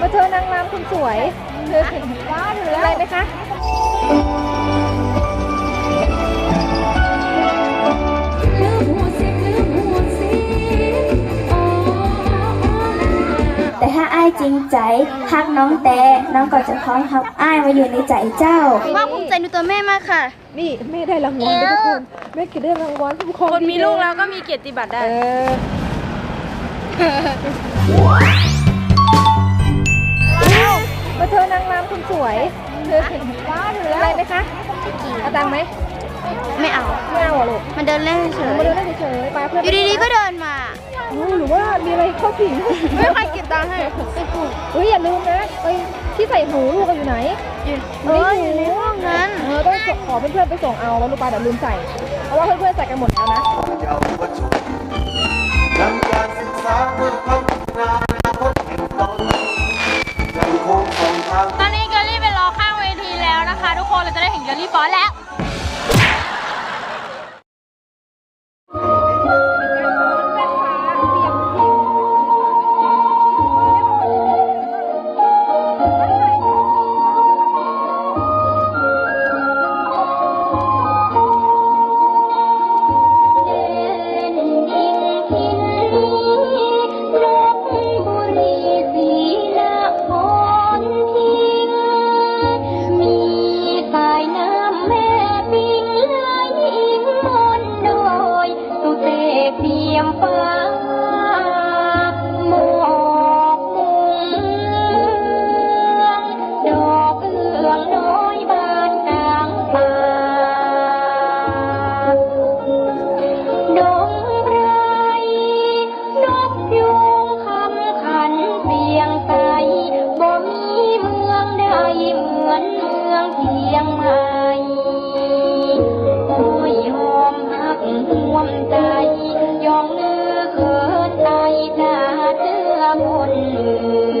มาเจอนางรำคุณสวยว้าวถืออะไรไหมคะลืมหัวสิลืมหัวสิอ๋อแต่ถ้าอ้ายจริงใจฮักน้องแต่น้องก็จะพร้อมทับอ้ายมาอยู่ในใจเจ้าว่าภูมิใจในตัวแม่มากค่ะ นี่แม่ได้รางวัลด้วยทุกคนแม่เก็บได้รางวัลทุกคนคนมีลูกแล้วก็มีเกียรติบัตรได้เออ มาเจอนางรำคุณสวยว้าวถืออะไรไหมคะเอาตังค์ไหมไม่เอาไม่เอาเหรอลูกมันเดินเล่นเฉมายเดินเล่นเฉยๆไปเพื่อนอยู่ดีๆก็เดินมาอืมหรือว่ามีอะไรเข้าสิงไม่ใครเก็บตังค์ให้เฮ้ยอย่าลืมนะเอ้ยที่ใส่หูลูกอะอยู่ไหนเอออยู่ในห้องนั้นเออต้องส่งขอเพื่อนๆไปส่งเอาแล้วลูกปลาเดี๋ยวลืมใส่เพราะว่าเพื่อนๆใส่กันหมดแล้วนะ คนเราจะได้เห็นเยลลี่บอนต์แล้ว papa. كل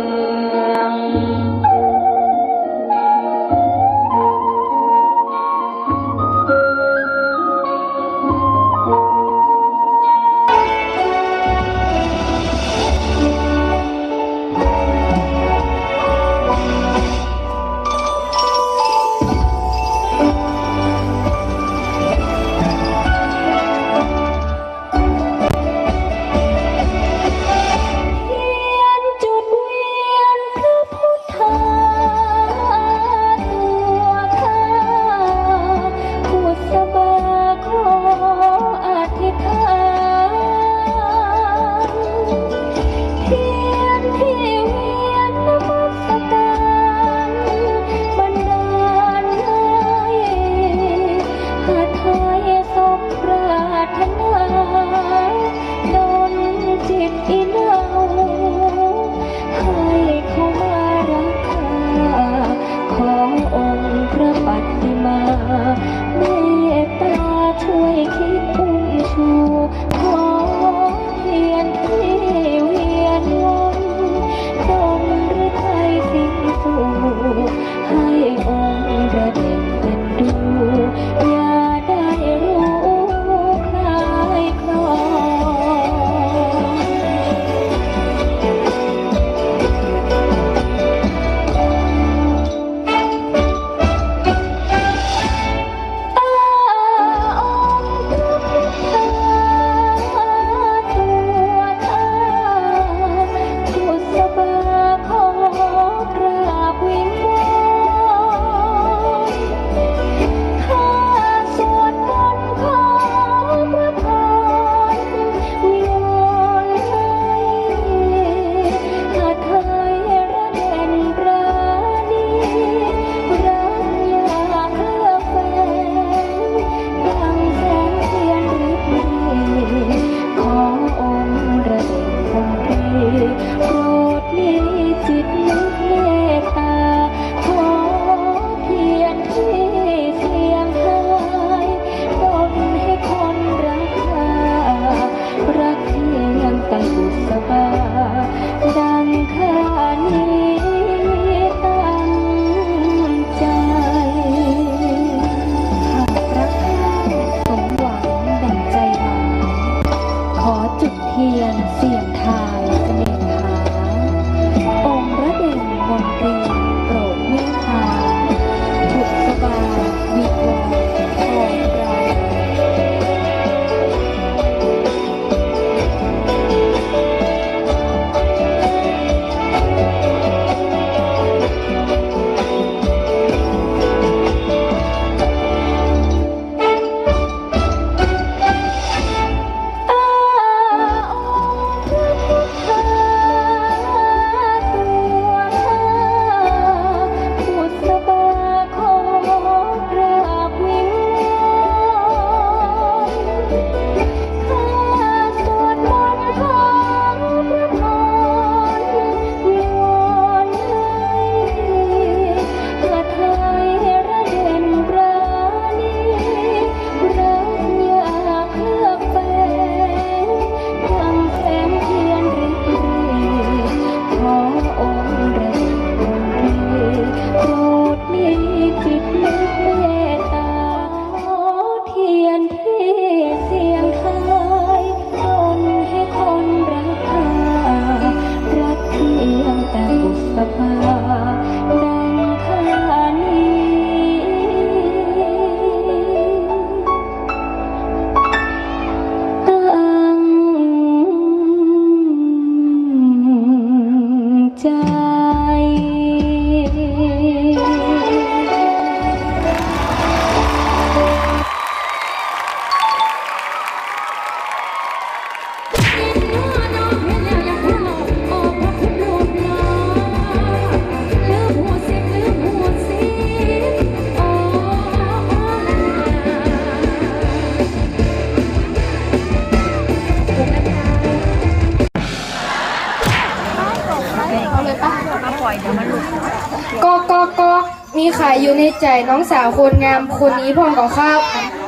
มีขายอยู่ในใจน้องสาวคนงามคนนี้พ่อกับข้าว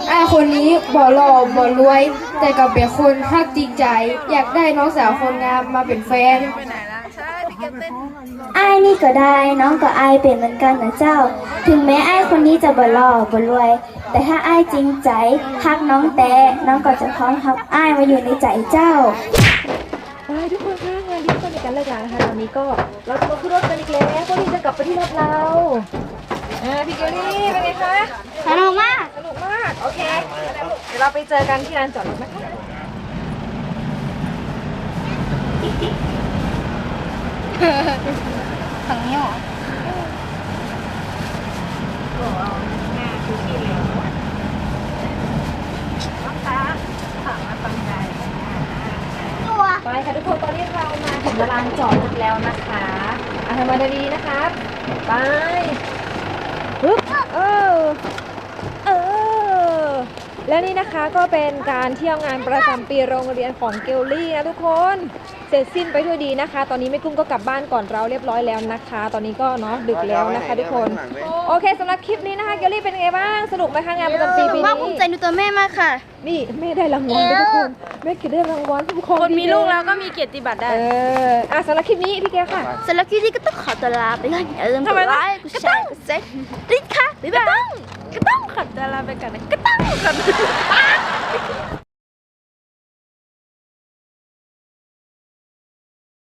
ไอ้ายคนนี้บ่หล่อบ่รวย แต่กับเป็นคนฮักจริงใจ อยากได้น้องสาวคนงามมาเป็นแฟนไอ้ายนี่ก็ได้น้องก็ไอ้ายเป็นเหมือนกันนะเจ้า ถึงแม้ไอ้ายคนนี้จะบ่หล่อบ่รวย แต่ถ้าไอ้ายจริงใจฮักน้องแต่น้องก็จะพร้อมรับไอ้ายมาอยู่ในใจเจ้าไปทุกคนคะงานนี้ก็มีการเลิกงานนะคะตอนนี้ก็เราจะมาขึ้นรถกันอีกแล้วก็ที่จะกลับไปที่รถเรา อ่าพี่เกลลี่เป็นไงคะสนุกมากสนุกมาก โอเค เดี๋ยวเราไปเจอกันที่ลานจอดรถนะคะฝั่งนี้หรอไปค่ะทุกคนตอนนี้เรามาถึงลานจอดรถแล้วนะคะอะทำมาดีนะครับไป Oh! และนี่นะคะก็เป็นการเที่ยวงานประจำปีโรงเรียนของเกลลี่นะทุกคน เสร็จสิ้นไปด้วยดีนะคะ ตอนนี้แม่กุ้งก็กลับบ้านก่อนเราเรียบร้อยแล้วนะคะ ตอนนี้ก็เนาะดึกแล้วนะคะ ทุกคน โอเคสำหรับคลิปนี้นะคะเกลลี่เป็นไงบ้างสนุกไหมคะงานประจำปีปีว่านี้ภูมิใจในตัวแม่มากค่ะ นี่แม่ได้รางวัลด้วยทุกคนแม่เก็บได้รางวัลผู้ปกครองคนมีดีเด่ลูกแล้วก็มีเกียรติบัตรได้เอออะสำหรับคลิปนี้พี่แกวค่ะ สำหรับคลิปนี้ก็ต้องขอตัวลาไปก่อนอย่าลืมกทำดไมไลล่ะค์กดแชร์กดเซ็ตติ๊กค่ะ บ๊ายบาย ก็ต้องขอตัวลาไปก่อนนะก็ต้องขอ